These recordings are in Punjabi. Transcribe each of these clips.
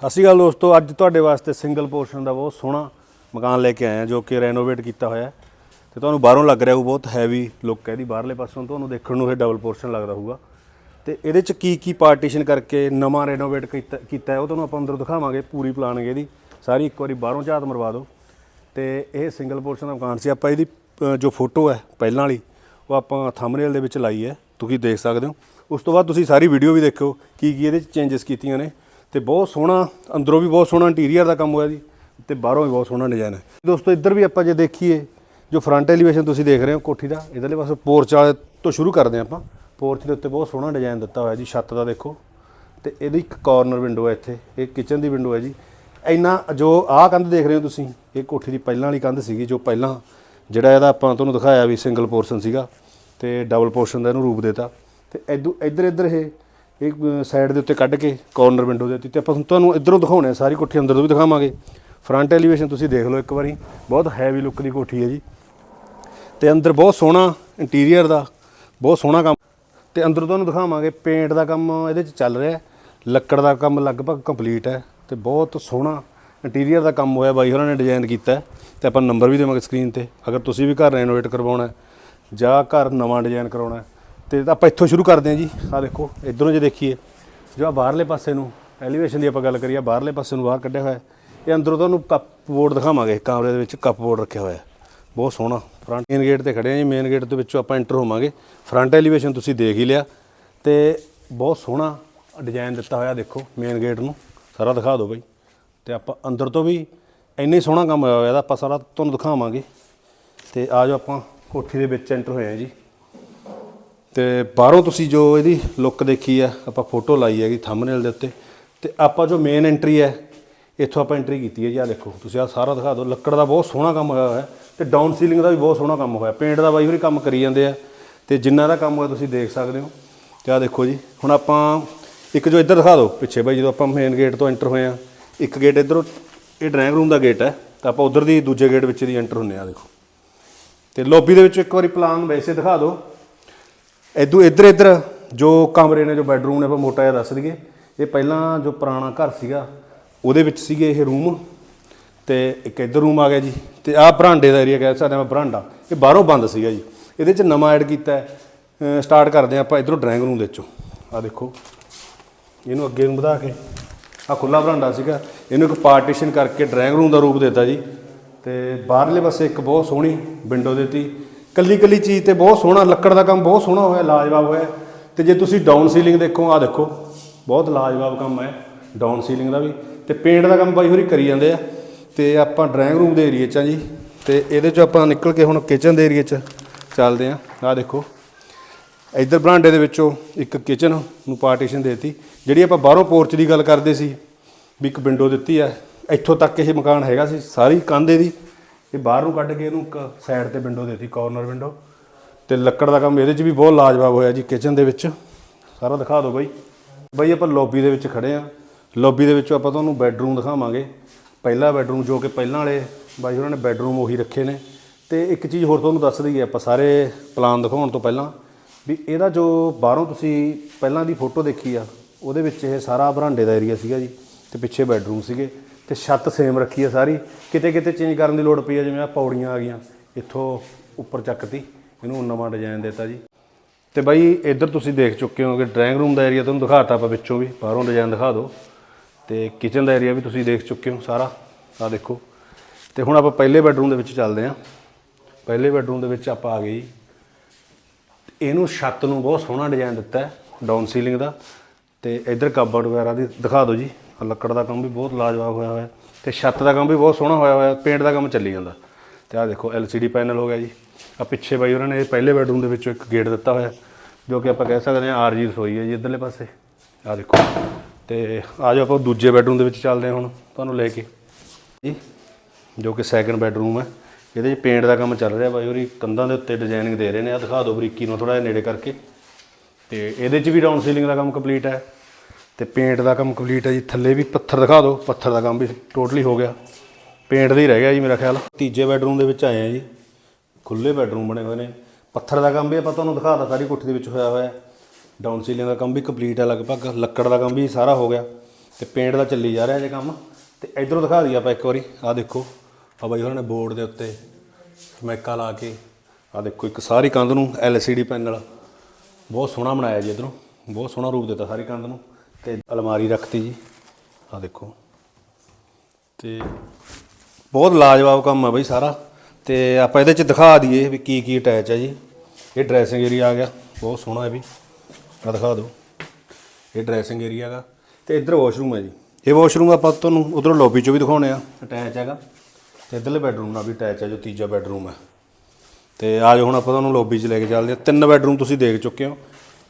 ਸਤਿ ਸ਼੍ਰੀ ਅਕਾਲ ਦੋਸਤੋ, ਅੱਜ ਤੁਹਾਡੇ ਵਾਸਤੇ ਸਿੰਗਲ ਪੋਰਸ਼ਨ ਦਾ ਬਹੁਤ ਸੋਹਣਾ ਮਕਾਨ ਲੈ ਕੇ ਆਏ ਆ ਜੋ ਕਿ ਰੈਨੋਵੇਟ ਕੀਤਾ ਹੋਇਆ ਹੈ। ਤੇ ਤੁਹਾਨੂੰ ਬਾਹਰੋਂ ਲੱਗ ਰਿਹਾ ਉਹ ਬਹੁਤ ਹੈਵੀ ਲੁੱਕ ਹੈ ਇਹਦੀ। ਬਾਹਰਲੇ ਪਾਸੋਂ ਤੁਹਾਨੂੰ ਦੇਖਣ ਨੂੰ ਇਹ ਡਬਲ ਪੋਰਸ਼ਨ ਲੱਗਦਾ ਹੋਊਗਾ। ਤੇ ਇਹਦੇ ਚ ਕੀ ਕੀ ਪਾਰਟੀਸ਼ਨ ਕਰਕੇ ਨਵਾਂ ਰੈਨੋਵੇਟ ਕੀਤਾ ਹੈ, ਉਹ ਤੁਹਾਨੂੰ ਆਪਾਂ ਅੰਦਰੋਂ ਦਿਖਾਵਾਂਗੇ, ਪੂਰੀ ਪਲਾਨਿੰਗ ਇਹਦੀ। ਸਾਰੀ ਇੱਕ ਵਾਰੀ ਬਾਹਰੋਂ ਝਾਤ ਮਰਵਾ ਦਿਓ। ਤੇ ਇਹ ਸਿੰਗਲ ਪੋਰਸ਼ਨ ਦਾ ਮਕਾਨ ਸੀ। ਆਪਾਂ ਇਹਦੀ ਜੋ ਫੋਟੋ ਹੈ ਪਹਿਲਾਂ ਵਾਲੀ, ਉਹ ਆਪਾਂ ਥੰਬਨੇਲ ਦੇ ਵਿੱਚ ਲਾਈ ਹੈ। ਤੁਸੀਂ ਦੇਖ ਸਕਦੇ ਹੋ। ਉਸ ਤੋਂ ਬਾਅਦ ਤੁਸੀਂ ਸਾਰੀ ਵੀਡੀਓ ਵੀ ਦੇਖਿਓ, ਕੀ ਕੀ ਇਹਦੇ ਚ ਚੇਂਜਸ ਕੀਤੀਆਂ ਨੇ। ਤੇ ਬਹੁਤ ਸੋਹਣਾ, ਅੰਦਰੋਂ ਵੀ ਬਹੁਤ ਸੋਹਣਾ ਇੰਟੀਰੀਅਰ ਦਾ ਕੰਮ ਹੋਇਆ ਜੀ, ਤੇ ਬਾਹਰੋਂ ਵੀ ਬਹੁਤ ਸੋਹਣਾ ਡਿਜ਼ਾਈਨ ਹੈ। ਦੋਸਤੋ, ਇੱਧਰ ਵੀ ਆਪਾਂ ਜੇ ਦੇਖੀਏ, ਜੋ ਫਰੰਟ ਐਲੀਵੇਸ਼ਨ ਤੁਸੀਂ ਦੇਖ ਰਹੇ ਹੋ ਕੋਠੀ ਦਾ, ਇਧਰਲੇ ਪਾਸੇ ਪੋਰਚ ਵਾਲੇ ਤੋਂ ਸ਼ੁਰੂ ਕਰਦੇ ਹਾਂ ਆਪਾਂ। ਪੋਰਚ ਦੇ ਉੱਤੇ ਬਹੁਤ ਸੋਹਣਾ ਡਿਜ਼ਾਈਨ ਦਿੱਤਾ ਹੋਇਆ ਜੀ, ਛੱਤ ਦਾ ਦੇਖੋ। ਤੇ ਇਹਦੀ ਇੱਕ ਕਾਰਨਰ ਵਿੰਡੋ ਹੈ ਇੱਥੇ, ਇਹ ਕਿਚਨ ਦੀ ਵਿੰਡੋ ਹੈ ਜੀ। ਇੰਨਾ ਜੋ ਆਹ ਕੰਧ ਦੇਖ ਰਹੇ ਹੋ ਤੁਸੀਂ, ਇਹ ਕੋਠੀ ਦੀ ਪਹਿਲਾਂ ਵਾਲੀ ਕੰਧ ਸੀਗੀ, ਜੋ ਪਹਿਲਾਂ ਜਿਹੜਾ ਇਹਦਾ ਆਪਾਂ ਤੁਹਾਨੂੰ ਦਿਖਾਇਆ ਵੀ ਸਿੰਗਲ ਪੋਰਸ਼ਨ ਸੀਗਾ, ਤੇ ਡਬਲ ਪੋਰਸ਼ਨ ਦਾ ਇਹਨੂੰ ਰੂਪ ਦਿੱਤਾ। ਤੇ ਇਦੋਂ ਇੱਧਰ ਇੱਧਰ ਇਹ ਇਹ ਸਾਈਡ ਦੇ ਉੱਤੇ ਕੱਢ ਕੇ ਕਾਰਨਰ ਵਿੰਡੋ ਦੇ ਉੱਤੇ, ਤੇ ਆਪਾਂ ਤੁਹਾਨੂੰ ਇੱਧਰੋਂ ਦਿਖਾਉਣੇ ਆ, ਸਾਰੀ ਕੋਠੀ ਅੰਦਰ ਤੋਂ ਵੀ ਦਿਖਾਵਾਂਗੇ। ਫਰੰਟ ਐਲੀਵੇਸ਼ਨ ਤੁਸੀਂ ਦੇਖ ਲਓ ਇੱਕ ਵਾਰੀ, ਬਹੁਤ ਹੈਵੀ ਲੁੱਕ ਦੀ ਕੋਠੀ ਹੈ ਜੀ। ਤੇ ਅੰਦਰ ਬਹੁਤ ਸੋਹਣਾ ਇੰਟੀਰੀਅਰ ਦਾ, ਬਹੁਤ ਸੋਹਣਾ ਕੰਮ। ਤੇ ਅੰਦਰ ਤੁਹਾਨੂੰ ਦਿਖਾਵਾਂਗੇ ਪੇਂਟ ਦਾ ਕੰਮ ਇਹਦੇ 'ਚ ਚੱਲ ਰਿਹਾ ਲੱਕੜ ਦਾ ਕੰਮ ਲਗਭਗ ਕੰਪਲੀਟ ਹੈ, ਤੇ ਬਹੁਤ ਸੋਹਣਾ ਇੰਟੀਰੀਅਰ ਦਾ ਕੰਮ ਹੋਇਆ, ਬਾਈ ਹੋਰਾਂ ਨੇ ਡਿਜ਼ਾਈਨ ਕੀਤਾ ਹੈ। ਤੇ ਆਪਾਂ ਨੰਬਰ ਵੀ ਦੇਵਾਂਗੇ ਸਕਰੀਨ ਤੇ, ਅਗਰ ਤੁਸੀਂ ਵੀ ਘਰ ਰੈਨੋਵੇਟ ਕਰਵਾਉਣਾ ਜਾਂ ਘਰ ਨਵਾਂ ਡਿਜ਼ਾਈਨ ਕਰਾਉਣਾ ਤੇ ਆਪਾਂ ਇੱਥੋਂ ਸ਼ੁਰੂ ਕਰਦੇ ਹਾਂ ਜੀ। ਆਹ ਦੇਖੋ, ਇਧਰੋਂ ਜੇ ਦੇਖੀਏ, ਜੋ ਆ ਬਾਹਰਲੇ ਪਾਸੇ ਨੂੰ ਐਲੀਵੇਸ਼ਨ ਦੀ ਆਪਾਂ ਗੱਲ ਕਰੀਏ ਬਾਹਰਲੇ ਪਾਸੇ ਨੂੰ ਬਾਹਰ ਕੱਢਿਆ ਹੋਇਆ ਇਹ ਅੰਦਰੋਂ ਤੁਹਾਨੂੰ ਕੱਪ ਬੋਰਡ ਦਿਖਾਵਾਂਗੇ, ਕਮਰੇ ਦੇ ਵਿੱਚ ਕੱਪ ਬੋਰਡ ਰੱਖਿਆ ਹੋਇਆ ਬਹੁਤ ਸੋਹਣਾ। ਫਰੰਟ ਮੇਨ ਗੇਟ ਤੇ ਖੜੇ ਆ ਜੀ ਮੇਨ ਗੇਟ ਦੇ ਵਿੱਚੋਂ ਆਪਾਂ ਐਂਟਰ ਹੋਵਾਂਗੇ। ਫਰੰਟ ਐਲੀਵੇਸ਼ਨ ਤੁਸੀਂ ਦੇਖ ਹੀ ਲਿਆ। ਤੇ ਬਹੁਤ ਸੋਹਣਾ ਡਿਜ਼ਾਈਨ ਦਿੱਤਾ ਹੋਇਆ, ਦੇਖੋ ਮੇਨ ਗੇਟ ਨੂੰ। ਸਾਰਾ ਦਿਖਾ ਦਿਓ ਬਾਈ। ਤੇ ਆਪਾਂ ਅੰਦਰ ਤੋਂ ਵੀ ਇੰਨਾ ਹੀ ਸੋਹਣਾ ਕੰਮ ਹੋਇਆ ਹੋਇਆ, ਇਹਦਾ ਆਪਾਂ ਸਾਰਾ ਤੁਹਾਨੂੰ ਦਿਖਾਵਾਂਗੇ। ਤੇ ਆ ਜਾਓ ਆਪਾਂ ਕੋਠੀ ਦੇ ਵਿੱਚ ਐਂਟਰ ਹੋਏ ਆ ਜੀ। ਤੇ ਬਾਹਰੋਂ ਤੁਸੀਂ ਜੋ ਇਹਦੀ ਲੁੱਕ ਦੇਖੀ ਆ, ਆਪਾਂ ਫੋਟੋ ਲਾਈ ਹੈਗੀ ਥੰਬਨੇਲ ਦੇ ਉੱਤੇ। ਤੇ ਆਪਾਂ ਜੋ ਮੇਨ ਐਂਟਰੀ ਹੈ, ਇੱਥੋਂ ਆਪਾਂ ਐਂਟਰੀ ਕੀਤੀ ਹੈ ਜੀ ਆ ਦੇਖੋ, ਤੁਸੀਂ ਆ ਸਾਰਾ ਦਿਖਾ ਦਿਓ। ਲੱਕੜ ਦਾ ਬਹੁਤ ਸੋਹਣਾ ਕੰਮ ਹੋਇਆ ਹੋਇਆ ਹੈ ਤੇ ਡਾਊਨ ਸੀਲਿੰਗ ਦਾ ਵੀ ਬਹੁਤ ਸੋਹਣਾ ਕੰਮ ਹੋਇਆ। ਪੇਂਟ ਦਾ ਬਾਈ ਹੋਰੀ ਕੰਮ ਕਰੀ ਜਾਂਦੇ ਆ। ਤੇ ਜਿੰਨਾ ਦਾ ਕੰਮ ਹੋਇਆ ਤੁਸੀਂ ਦੇਖ ਸਕਦੇ ਹੋ। ਤੇ ਆ ਦੇਖੋ ਜੀ, ਹੁਣ ਆਪਾਂ ਇੱਕ ਜੋ ਇੱਧਰ ਦਿਖਾ ਦਿਓ, ਪਿੱਛੇ ਬਾਈ ਜਦੋਂ ਆਪਾਂ ਮੇਨ ਗੇਟ ਤੋਂ ਐਂਟਰ ਹੋਏ ਆ, ਇੱਕ ਗੇਟ ਇੱਧਰੋਂ, ਇਹ ਡਰਾਇੰਗ ਰੂਮ ਦਾ ਗੇਟ ਹੈ। ਤਾਂ ਆਪਾਂ ਉਧਰ ਦੀ ਦੂਜੇ ਗੇਟ ਵਿੱਚ ਦੀ ਐਂਟਰ ਹੁੰਨੇ ਆ ਦੇਖੋ। ਤੇ ਲੌਬੀ ਦੇ ਵਿੱਚ ਇੱਕ ਵਾਰੀ ਪਲਾਨ ਵੈਸੇ ਦਿਖਾ ਦਿਓ। ਇਦੋਂ ਇੱਧਰ ਇੱਧਰ ਜੋ ਕਮਰੇ ਨੇ, ਜੋ ਬੈੱਡਰੂਮ ਨੇ, ਆਪਾਂ ਮੋਟਾ ਜਿਹਾ ਦੱਸ ਦਈਏ। ਇਹ ਪਹਿਲਾਂ ਜੋ ਪੁਰਾਣਾ ਘਰ ਸੀਗਾ, ਉਹਦੇ ਵਿੱਚ ਸੀਗੇ ਇਹ ਰੂਮ। ਤੇ ਇੱਕ ਇੱਧਰ ਰੂਮ ਆ ਗਿਆ ਜੀ। ਤੇ ਆਹ ਬਰਾਂਡੇ ਦਾ ਏਰੀਆ ਕਹਿ ਸਕਦੇ ਹਾਂ ਬਰਾਂਡਾ। ਇਹ ਬਾਹਰੋਂ ਬੰਦ ਸੀਗਾ ਜੀ। ਇਹਦੇ ਚ ਨਵਾਂ ਐਡ ਕੀਤਾ ਹੈ। ਸਟਾਰਟ ਕਰਦੇ ਹਾਂ ਆਪਾਂ ਇੱਧਰੋਂ ਡਰਾਇੰਗ ਰੂਮ ਦੇ ਵਿੱਚੋਂ। ਆਹ ਦੇਖੋ। ਇਹਨੂੰ ਅੱਗੇ ਨੂੰ ਵਧਾ ਕੇ। ਆ ਖੁੱਲਾ ਬਰਾਂਡਾ ਸੀਗਾ। ਇਹਨੂੰ ਇੱਕ ਪਾਰਟੀਸ਼ਨ ਕਰਕੇ ਡਰਾਇੰਗ ਰੂਮ ਦਾ ਰੂਪ ਦਿੱਤਾ ਜੀ। ਤੇ ਬਾਹਰਲੇ ਪਾਸੇ ਇੱਕ ਬਹੁਤ ਸੋਹਣੀ ਵਿੰਡੋ ਦਿੱਤੀ। ਕੱਲੀ ਕੱਲੀ ਚੀਜ਼ ਤੇ ਬਹੁਤ ਸੋਹਣਾ, ਲੱਕੜ ਦਾ ਕੰਮ ਬਹੁਤ ਸੋਹਣਾ ਹੋਇਆ, ਲਾਜਵਾਬ ਹੋਇਆ। ਤੇ ਜੇ ਤੁਸੀਂ ਡਾਊਨ ਸੀਲਿੰਗ ਦੇਖੋ ਆ ਦੇਖੋ, ਬਹੁਤ ਲਾਜਵਾਬ ਕੰਮ ਹੈ ਡਾਊਨ ਸੀਲਿੰਗ ਦਾ ਵੀ। ਤੇ ਪੇਂਟ ਦਾ ਕੰਮ ਬਾਈ ਹੋਰੀ ਕਰੀ ਜਾਂਦੇ ਆ। ਤੇ ਆਪਾਂ ਡਰਾਇੰਗ ਰੂਮ ਦੇ ਏਰੀਏ 'ਚ ਆ ਜੀ। ਤੇ ਇਹਦੇ 'ਚੋਂ ਆਪਾਂ ਨਿਕਲ ਕੇ ਹੁਣ ਕਿਚਨ ਦੇ ਏਰੀਏ 'ਚ ਚੱਲਦੇ ਆ। ਆ ਦੇਖੋ, ਇੱਧਰ ਬਰਾਂਡੇ ਦੇ ਵਿੱਚੋਂ ਇੱਕ ਕਿਚਨ ਨੂੰ ਪਾਰਟੀਸ਼ਨ ਦੇਤੀ, ਜਿਹੜੀ ਆਪਾਂ ਬਾਹਰੋਂ ਪੋਰਚ ਦੀ ਗੱਲ ਕਰਦੇ ਸੀ, ਵੀ ਇੱਕ ਵਿੰਡੋ ਦਿੱਤੀ ਆ। ਇੱਥੋਂ ਤੱਕ ਇਹ ਮਕਾਨ ਹੈਗਾ ਸੀ, ਸਾਰੀ ਕੰਧ ਇਹਦੀ। ਇਹ ਬਾਹਰ ਨੂੰ ਕੱਢ ਕੇ ਇਹਨੂੰ ਇੱਕ ਸਾਈਡ ਤੇ ਵਿੰਡੋ ਦੇਤੀ ਕਾਰਨਰ ਵਿੰਡੋ ਤੇ ਲੱਕੜ ਦਾ ਕੰਮ ਇਹਦੇ 'ਚ ਵੀ ਬਹੁਤ ਲਾਜਵਾਬ ਹੋਇਆ ਜੀ ਕਿਚਨ ਦੇ ਵਿੱਚ। ਸਾਰਾ ਦਿਖਾ ਦਿਓ ਬਾਈ। ਬਾਈ, ਆਪਾਂ ਲੌਬੀ ਦੇ ਵਿੱਚ ਖੜੇ ਆ। ਲੌਬੀ ਦੇ ਵਿੱਚੋਂ ਆਪਾਂ ਤੁਹਾਨੂੰ ਬੈੱਡਰੂਮ ਦਿਖਾਵਾਂਗੇ। ਪਹਿਲਾ ਬੈੱਡਰੂਮ ਜੋ ਕਿ ਪਹਿਲਾਂ ਵਾਲੇ, ਬਾਈ ਉਹਨਾਂ ਨੇ ਬੈੱਡਰੂਮ ਉਹੀ ਰੱਖੇ ਨੇ। ਤੇ ਇੱਕ ਚੀਜ਼ ਹੋਰ ਤੁਹਾਨੂੰ ਦੱਸ ਦਈਏ, ਆਪਾਂ ਸਾਰੇ ਪਲਾਨ ਦਿਖਾਉਣ ਤੋਂ ਪਹਿਲਾਂ ਵੀ ਇਹਦਾ ਜੋ ਬਾਹਰੋਂ ਤੁਸੀਂ ਪਹਿਲਾਂ ਦੀ ਫੋਟੋ ਦੇਖੀ ਆ, ਉਹਦੇ ਵਿੱਚ ਇਹ ਸਾਰਾ ਬਰਾਂਡੇ ਦਾ ਏਰੀਆ ਸੀਗਾ ਜੀ, ਤੇ ਪਿੱਛੇ ਬੈੱਡਰੂਮ ਸੀਗੇ। ਤੇ ਛੱਤ ਸੇਮ ਰੱਖੀ ਆ ਸਾਰੀ। ਕਿਤੇ ਕਿਤੇ ਚੇਂਜ ਕਰਨ ਦੀ ਲੋੜ ਪਈ ਆ, ਜਿਵੇਂ ਆ ਪੌੜੀਆਂ ਆ ਗਈਆਂ। ਇੱਥੋਂ ਉੱਪਰ ਚੱਕਤੀ, ਇਹਨੂੰ ਨਵਾਂ ਡਿਜ਼ਾਈਨ ਦਿੱਤਾ ਜੀ। ਤੇ ਬਾਈ, ਇੱਧਰ ਤੁਸੀਂ ਦੇਖ ਚੁੱਕੇ ਹੋਗੇ ਡਰਾਇੰਗ ਰੂਮ ਦਾ ਏਰੀਆ ਤੁਹਾਨੂੰ ਦਿਖਾਤਾ ਆਪਾਂ ਵਿੱਚੋਂ ਵੀ। ਬਾਹਰੋਂ ਡਿਜ਼ਾਈਨ ਦਿਖਾ ਦਿਓ। ਤੇ ਕਿਚਨ ਦਾ ਏਰੀਆ ਵੀ ਤੁਸੀਂ ਦੇਖ ਚੁੱਕੇ ਹੋ ਸਾਰਾ। ਆ ਦੇਖੋ। ਤੇ ਹੁਣ ਆਪਾਂ ਪਹਿਲੇ ਬੈੱਡਰੂਮ ਦੇ ਵਿੱਚ ਚੱਲਦੇ ਹਾਂ। ਪਹਿਲੇ ਬੈਡਰੂਮ ਦੇ ਵਿੱਚ ਆਪਾਂ ਆ ਗਏ ਜੀ। ਇਹਨੂੰ ਛੱਤ ਨੂੰ ਬਹੁਤ ਸੋਹਣਾ ਡਿਜ਼ਾਈਨ ਦਿੱਤਾ ਹੈ ਡਾਊਨ ਸੀਲਿੰਗ ਦਾ। ਤੇ ਇੱਧਰ ਕਬਰਡ ਵਗੈਰਾ ਦੀ ਦਿਖਾ ਦਿਓ ਜੀ। ਆਹ ਲੱਕੜ ਦਾ ਕੰਮ ਵੀ ਬਹੁਤ ਲਾਜਵਾਬ ਹੋਇਆ ਹੋਇਆ ਤੇ ਛੱਤ ਦਾ ਕੰਮ ਵੀ ਬਹੁਤ ਸੋਹਣਾ ਹੋਇਆ ਹੋਇਆ, ਪੇਂਟ ਦਾ ਕੰਮ ਚੱਲੀ ਜਾਂਦਾ। ਤੇ ਆਹ ਦੇਖੋ LCD ਪੈਨਲ ਹੋ ਗਿਆ ਜੀ। ਆ ਪਿੱਛੇ ਬਾਈ ਉਹਨਾਂ ਨੇ ਪਹਿਲੇ ਬੈਡਰੂਮ ਦੇ ਵਿੱਚੋਂ ਇੱਕ ਗੇਟ ਦਿੱਤਾ ਹੋਇਆ, ਜੋ ਕਿ ਆਪਾਂ ਕਹਿ ਸਕਦੇ ਹਾਂ ਆਰਜੀ ਰਸੋਈ ਹੈ ਜੀ ਇੱਧਰਲੇ ਪਾਸੇ। ਆਹ ਦੇਖੋ। ਤੇ ਆ ਜਾਓ ਆਪਾਂ ਦੂਜੇ ਬੈਡਰੂਮ ਦੇ ਵਿੱਚ ਚੱਲਦੇ ਹਾਂ ਹੁਣ, ਤੁਹਾਨੂੰ ਲੈ ਕੇ। ਜੀ, ਜੋ ਕਿ ਸੈਕੰਡ ਬੈਡਰੂਮ ਹੈ। ਇਹਦੇ 'ਚ ਪੇਂਟ ਦਾ ਕੰਮ ਚੱਲ ਰਿਹਾ ਬਾਈ ਹੋਰੀ, ਕੰਧਾਂ ਦੇ ਉੱਤੇ ਡਿਜ਼ਾਈਨਿੰਗ ਦੇ ਰਹੇ ਨੇ। ਆ ਦਿਖਾ ਦਿਓ ਬਰੀਕੀ ਨੂੰ ਥੋੜਾ ਜਿਹਾ ਨੇੜੇ ਕਰਕੇ। ਤੇ ਇਹਦੇ 'ਚ ਵੀ ਡਾਊਨ ਸੀਲਿੰਗ ਦਾ ਕੰਮ ਕੰਪਲੀਟ ਹੈ। ਤੇ ਪੇਂਟ ਦਾ ਕੰਮ ਕੰਪਲੀਟ ਹੈ ਜੀ। ਥੱਲੇ ਵੀ ਪੱਥਰ ਦਿਖਾ ਦਿਓ। ਪੱਥਰ ਦਾ ਕੰਮ ਵੀ ਟੋਟਲੀ ਹੋ ਗਿਆ। ਪੇਂਟ ਦਾ ਹੀ ਰਹਿ ਗਿਆ ਜੀ ਮੇਰਾ ਖਿਆਲ। ਤੀਜੇ ਬੈਡਰੂਮ ਦੇ ਵਿੱਚ ਆਏ ਆ ਜੀ। ਖੁੱਲੇ ਬੈਡਰੂਮ ਬਣੇ ਹੋਏ ਨੇ। ਪੱਥਰ ਦਾ ਕੰਮ ਵੀ ਆਪਾਂ ਤੁਹਾਨੂੰ ਦਿਖਾਤਾ ਸਾਰੀ ਕੋਠੀ ਦੇ ਵਿੱਚ ਹੋਇਆ ਹੋਇਆ ਡਾਊਨ ਸੀਲਿੰਗ ਦਾ ਕੰਮ ਵੀ ਕੰਪਲੀਟ ਹੈ ਲਗਭਗ। ਲੱਕੜ ਦਾ ਕੰਮ ਵੀ ਸਾਰਾ ਹੋ ਗਿਆ। ਤੇ ਪੇਂਟ ਦਾ ਚੱਲੀ ਜਾ ਰਿਹਾ ਜੇ ਕੰਮ। ਤੇ ਇਧਰੋਂ ਦਿਖਾ ਦਈਏ ਆਪਾਂ ਇੱਕ ਵਾਰੀ। ਆਹ ਦੇਖੋ। ਆ ਬਾਈ ਉਹਨਾਂ ਨੇ ਬੋਰਡ ਦੇ ਉੱਤੇ ਸਮੈਕਾ ਲਾ ਕੇ। ਆਹ ਦੇਖੋ ਇੱਕ ਸਾਰੀ ਕੰਧ ਨੂੰ LCD ਪੈਨਲ। ਬਹੁਤ ਸੋਹਣਾ ਬਣਾਇਆ ਜੀ ਇਧਰੋਂ। ਬਹੁਤ ਸੋਹਣਾ ਰੂਪ ਦਿੱਤਾ ਸਾਰੀ ਕੰਧ ਨੂੰ। ਤੇ ਅਲਮਾਰੀ ਰੱਖਤੀ ਜੀ। ਆਹ ਦੇਖੋ। ਤੇ ਬਹੁਤ ਲਾਜਵਾਬ ਕੰਮ ਆ ਬਈ ਸਾਰਾ। ਤੇ ਆਪਾਂ ਇਹਦੇ ਚ ਦਿਖਾ ਦਈਏ ਵੀ ਕੀ ਕੀ ਅਟੈਚ ਹੈ ਜੀ। ਇਹ ਡਰੈਸਿੰਗ ਏਰੀਆ ਆ ਗਿਆ। ਬਹੁਤ ਸੋਹਣਾ ਹੈ ਵੀ। ਆ ਦਿਖਾ ਦਿਓ। ਇਹ ਡਰੈਸਿੰਗ ਏਰੀਆ ਹੈਗਾ। ਤੇ ਇੱਧਰ ਵਾਸ਼ਰੂਮ ਹੈ ਜੀ। ਇਹ ਵਾਸ਼ਰੂਮ ਆਪਾਂ ਤੁਹਾਨੂੰ ਉਧਰੋਂ ਲੌਬੀ ਚੋਂ ਵੀ ਦਿਖਾਉਣੇ ਆ। ਅਟੈਚ ਹੈਗਾ। ਤੇ ਇੱਧਰਲੇ ਬੈਡਰੂਮ ਨਾਲ ਵੀ ਅਟੈਚ ਹੈ ਜੋ ਤੀਜਾ ਬੈਡਰੂਮ ਹੈ ਤੇ ਆ ਹੁਣ ਆਪਾਂ ਤੁਹਾਨੂੰ ਲੌਬੀ 'ਚ ਲੈ ਕੇ ਚੱਲਦੇ ਹਾਂ ਤਿੰਨ ਬੈਡਰੂਮ ਤੁਸੀਂ ਦੇਖ ਚੁੱਕੇ ਹੋ।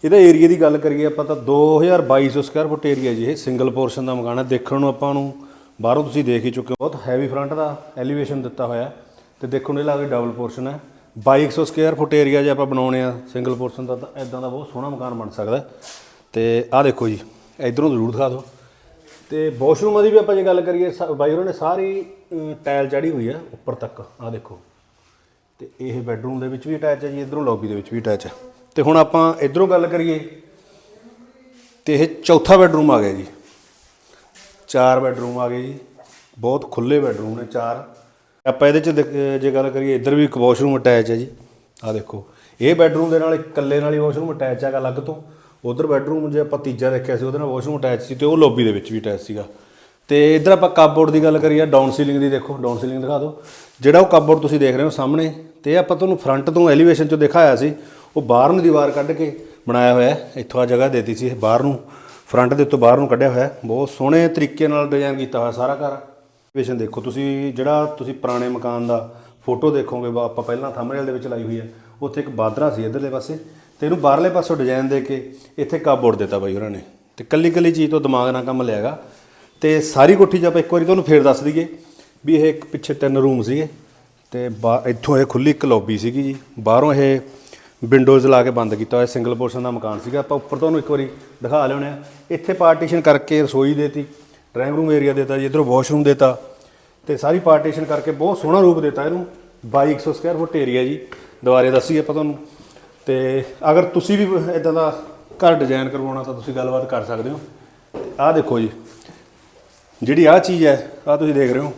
ਇਹਦੇ ਏਰੀਆ ਦੀ ਗੱਲ ਕਰੀਏ, ਆਪਾਂ ਤਾਂ 2200 ਸਕੁਅਰ ਫੁੱਟ ਏਰੀਆ ਜੀ ਇਹ ਸਿੰਗਲ ਪੋਰਸ਼ਨ ਦਾ ਮਕਾਨ ਹੈ ਦੇਖਣ ਨੂੰ ਆਪਾਂ ਨੂੰ, ਬਾਹਰੋਂ ਤੁਸੀਂ ਦੇਖ ਹੀ ਚੁੱਕੇ ਹੋ। ਬਹੁਤ ਹੈਵੀ ਫਰੰਟ ਦਾ ਐਲੀਵੇਸ਼ਨ ਦਿੱਤਾ ਹੋਇਆ ਹੈ ਤੇ ਦੇਖਣ ਨੂੰ ਇਹ ਲੱਗਦਾ ਡਬਲ ਪੋਰਸ਼ਨ ਹੈ। 2200 ਸਕੁਅਰ ਫੁੱਟ ਏਰੀਆ ਜੇ ਆਪਾਂ ਬਣਾਉਣੇ ਆ ਸਿੰਗਲ ਪੋਰਸ਼ਨ ਦਾ ਤਾਂ ਇਦਾਂ ਦਾ ਬਹੁਤ ਸੋਹਣਾ ਮਕਾਨ ਬਣ ਸਕਦਾ ਹੈ। ਤੇ ਆਹ ਦੇਖੋ ਜੀ, ਇਧਰੋਂ ਜ਼ਰੂਰ ਦਿਖਾ ਦਿਓ। ਤੇ ਵਾਸ਼ਰੂਮਾਂ ਦੀ ਵੀ ਆਪਾਂ ਜੇ ਗੱਲ ਕਰੀਏ, ਸਾ- ਬਾਈ ਹੋਰਾਂ ਨੇ ਸਾਰੀ ਟਾਇਲ ਚੜੀ ਹੋਈ ਹੈ ਉੱਪਰ ਤੱਕ। ਆਹ ਦੇਖੋ। ਤੇ ਇਹ ਬੈੱਡਰੂਮ ਦੇ ਵਿੱਚ ਵੀ ਅਟੈਚ ਹੈ ਜੀ, ਇਧਰੋਂ ਲੌਬੀ ਦੇ ਵਿੱਚ ਵੀ ਅਟੈਚ ਹੈ। ਤੇ ਹੁਣ ਆਪਾਂ ਇਧਰੋਂ ਗੱਲ ਕਰੀਏ ਤੇ ਇਹ ਚੌਥਾ ਬੈੱਡਰੂਮ ਆ ਗਿਆ ਜੀ। ਚਾਰ ਬੈੱਡਰੂਮ ਆ ਗਏ ਜੀ। ਬਹੁਤ ਖੁੱਲੇ ਬੈੱਡਰੂਮ ਨੇ ਚਾਰ। ਆਪਾਂ ਇਹਦੇ ਚ ਦੇਖ- ਜੇ ਗੱਲ ਕਰੀਏ, ਇੱਧਰ ਵੀ ਇੱਕ ਵਾਸ਼ਰੂਮ ਅਟੈਚ ਹੈ ਜੀ। ਆਹ ਦੇਖੋ, ਇਹ ਬੈੱਡਰੂਮ ਦੇ ਨਾਲ ਇੱਕ ਇਕੱਲੇ ਨਾਲ ਹੀ ਵਾਸ਼ਰੂਮ ਅਟੈਚ ਹੈਗਾ ਅਲੱਗ ਤੋਂ। ਉਧਰ ਬੈੱਡਰੂਮ ਜੇ ਆਪਾਂ ਤੀਜਾ ਦੇਖਿਆ ਸੀ, ਉਹਦੇ ਨਾਲ ਵਾਸ਼ਰੂਮ ਅਟੈਚ ਸੀ ਤੇ ਉਹ ਲੌਬੀ ਦੇ ਵਿੱਚ ਵੀ ਅਟੈਚ ਸੀਗਾ। ਤੇ ਇੱਧਰ ਆਪਾਂ ਕਪਬੋਰਡ ਦੀ ਗੱਲ ਕਰੀਏ ਡਾਊਨ ਸੀਲਿੰਗ ਦੀ ਦੇਖੋ ਡਾਊਨ ਸੀਲਿੰਗ ਦਿਖਾ ਦਿਓ। ਜਿਹੜਾ ਉਹ ਕਪਬੋਰਡ ਤੁਸੀਂ ਦੇਖ ਰਹੇ ਹੋ ਸਾਹਮਣੇ, ਤੇ ਆਪਾਂ ਤੁਹਾਨੂੰ ਫਰੰਟ ਤੋਂ ਐਲੀਵੇਸ਼ਨ ਚੋਂ ਦਿਖਾਇਆ ਸੀ। ਉਹ ਬਾਹਰ ਨੂੰ ਦੀਵਾਰ ਕੱਢ ਕੇ ਬਣਾਇਆ ਹੋਇਆ ਇੱਥੋਂ ਆ ਜਗ੍ਹਾ ਦੇਤੀ ਸੀ ਇਹ ਬਾਹਰ ਨੂੰ। ਫਰੰਟ ਦੇ ਉੱਤੋਂ ਬਾਹਰ ਨੂੰ ਕੱਢਿਆ ਹੋਇਆ ਬਹੁਤ ਸੋਹਣੇ ਤਰੀਕੇ ਨਾਲ ਡਿਜ਼ਾਈਨ ਕੀਤਾ ਹੋਇਆ ਸਾਰਾ ਘਰ। ਐਲੀਵੇਸ਼ਨ ਦੇਖੋ, ਤੁਸੀਂ ਜਿਹੜਾ ਤੁਸੀਂ ਪੁਰਾਣੇ ਮਕਾਨ ਦਾ ਫੋਟੋ ਦੇਖੋਗੇ ਵਾ ਆਪਾਂ ਪਹਿਲਾਂ ਥੰਬਨੇਲ ਦੇ ਵਿੱਚ ਲਾਈ ਹੋਈ ਹੈ। ਉੱਥੇ ਇੱਕ ਬਾਦਰਾ ਸੀ ਇਧਰਲੇ ਪਾਸੇ ਤੇ ਇਹਨੂੰ ਬਾਹਰਲੇ ਪਾਸੋਂ ਡਿਜ਼ਾਈਨ ਦੇ ਕੇ ਇੱਥੇ ਕਪਬੋਰਡ ਦਿੱਤਾ ਬਾਈ ਉਹਨਾਂ ਨੇ। ਤੇ ਕੱਲੀ ਕੱਲੀ ਚੀਜ਼ ਤੋਂ ਦਿਮਾਗ ਨਾਲ ਕੰਮ ਲਿਆਗਾ। ਤੇ ਸਾਰੀ ਕੋਠੀ 'ਚ ਆਪਾਂ ਇੱਕ ਵਾਰੀ ਤੁਹਾਨੂੰ ਫੇਰ ਦੱਸ ਦਈਏ ਵੀ ਇਹ ਇੱਕ ਪਿੱਛੇ ਤਿੰਨ ਰੂਮ ਸੀਗੇ। ਤੇ ਬਾ- ਇੱਥੋਂ ਇਹ ਖੁੱਲੀ ਇੱਕ ਲੌਬੀ ਸੀਗੀ ਜੀ। ਬਾਹਰੋਂ ਇਹ ਵਿੰਡੋਜ਼ ਲਾ ਕੇ ਬੰਦ ਕੀਤਾ ਹੋਇਆ ਸਿੰਗਲ ਪੋਰਸ਼ਨ ਦਾ ਮਕਾਨ ਸੀਗਾ। ਆਪਾਂ ਉੱਪਰ ਤੁਹਾਨੂੰ ਇੱਕ ਵਾਰੀ ਦਿਖਾ ਲਿਆਉਣੇ ਆ ਇੱਥੇ ਪਾਰਟੀਸ਼ਨ ਕਰਕੇ ਰਸੋਈ ਦੇਤੀ ਡਰਾਇੰਗ ਰੂਮ ਏਰੀਆ ਦੇਤਾ ਜੀ, ਇਧਰੋਂ ਵਾਸ਼ਰੂਮ ਦੇਤਾ। ਤੇ ਸਾਰੀ ਪਾਰਟੀਸ਼ਨ ਕਰਕੇ ਬਹੁਤ ਸੋਹਣਾ ਰੂਪ ਦਿੱਤਾ ਇਹਨੂੰ। 2200 ਸਕੁਅਰ ਫੁੱਟ ਏਰੀਆ ਜੀ। ਦੁਬਾਰੇ ਦੱਸੀ ਆਪਾਂ ਤੁਹਾਨੂੰ। ਤੇ ਅਗਰ ਤੁਸੀਂ ਵੀ ਇਦਾਂ ਦਾ ਘਰ ਡਿਜ਼ਾਈਨ ਕਰਵਾਉਣਾ ਤਾਂ ਤੁਸੀਂ ਗੱਲਬਾਤ ਕਰ ਸਕਦੇ ਹੋ। ਆਹ ਦੇਖੋ ਜੀ। ਜਿਹੜੀ ਆਹ ਚੀਜ਼ ਹੈ, ਆਹ ਤੁਸੀਂ ਦੇਖ ਰਹੇ ਹੋ।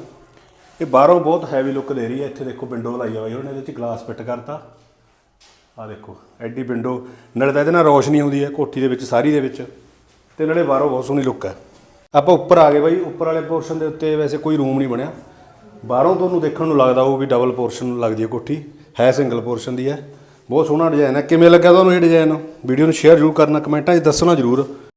ਇਹ ਬਾਹਰੋਂ ਬਹੁਤ ਹੈਵੀ ਲੁੱਕ ਦੇ ਰਹੀ ਹੈ। ਇੱਥੇ ਦੇਖੋ ਵਿੰਡੋ ਲਾਈ ਹੋਈ ਉਹਨੇ ਇਹਦੇ ਵਿੱਚ ਗਲਾਸ ਫਿੱਟ ਕਰਤਾ। ਆਹ ਦੇਖੋ, ਐਡੀ ਵਿੰਡੋ। ਨਾਲੇ ਤਾਂ ਇਹਦੇ ਨਾਲ ਰੋਸ਼ਨੀ ਆਉਂਦੀ ਹੈ, ਕੋਠੀ ਦੇ ਵਿੱਚ, ਸਾਰੀ ਦੇ ਵਿੱਚ। ਤੇ ਨਾਲੇ ਬਾਹਰੋਂ ਬਹੁਤ ਸੋਹਣੀ ਲੁੱਕ ਹੈ। ਆਪਾਂ ਉੱਪਰ ਆ ਗਏ ਬਾਈ, ਉੱਪਰ ਵਾਲੇ ਪੋਰਸ਼ਨ ਦੇ ਉੱਤੇ ਵੈਸੇ ਕੋਈ ਰੂਮ ਨਹੀਂ ਬਣਿਆ। ਬਾਹਰੋਂ ਤੁਹਾਨੂੰ ਦੇਖਣ ਨੂੰ ਲੱਗਦਾ ਉਹ ਵੀ ਡਬਲ ਪੋਰਸ਼ਨ ਲੱਗਦੀ ਹੈ ਕੋਠੀ, ਹੈ ਸਿੰਗਲ ਪੋਰਸ਼ਨ ਦੀ ਹੈ। ਬਹੁਤ ਸੋਹਣਾ ਡਿਜ਼ਾਈਨ ਹੈ। ਕਿਵੇਂ ਲੱਗਾ ਤੁਹਾਨੂੰ ਇਹ ਡਿਜ਼ਾਈਨ ਵੀਡੀਓ ਨੂੰ ਸ਼ੇਅਰ ਜ਼ਰੂਰ ਕਰਨਾ, ਕਮੈਂਟਾਂ 'ਚ ਦੱਸਣਾ ਜ਼ਰੂਰ।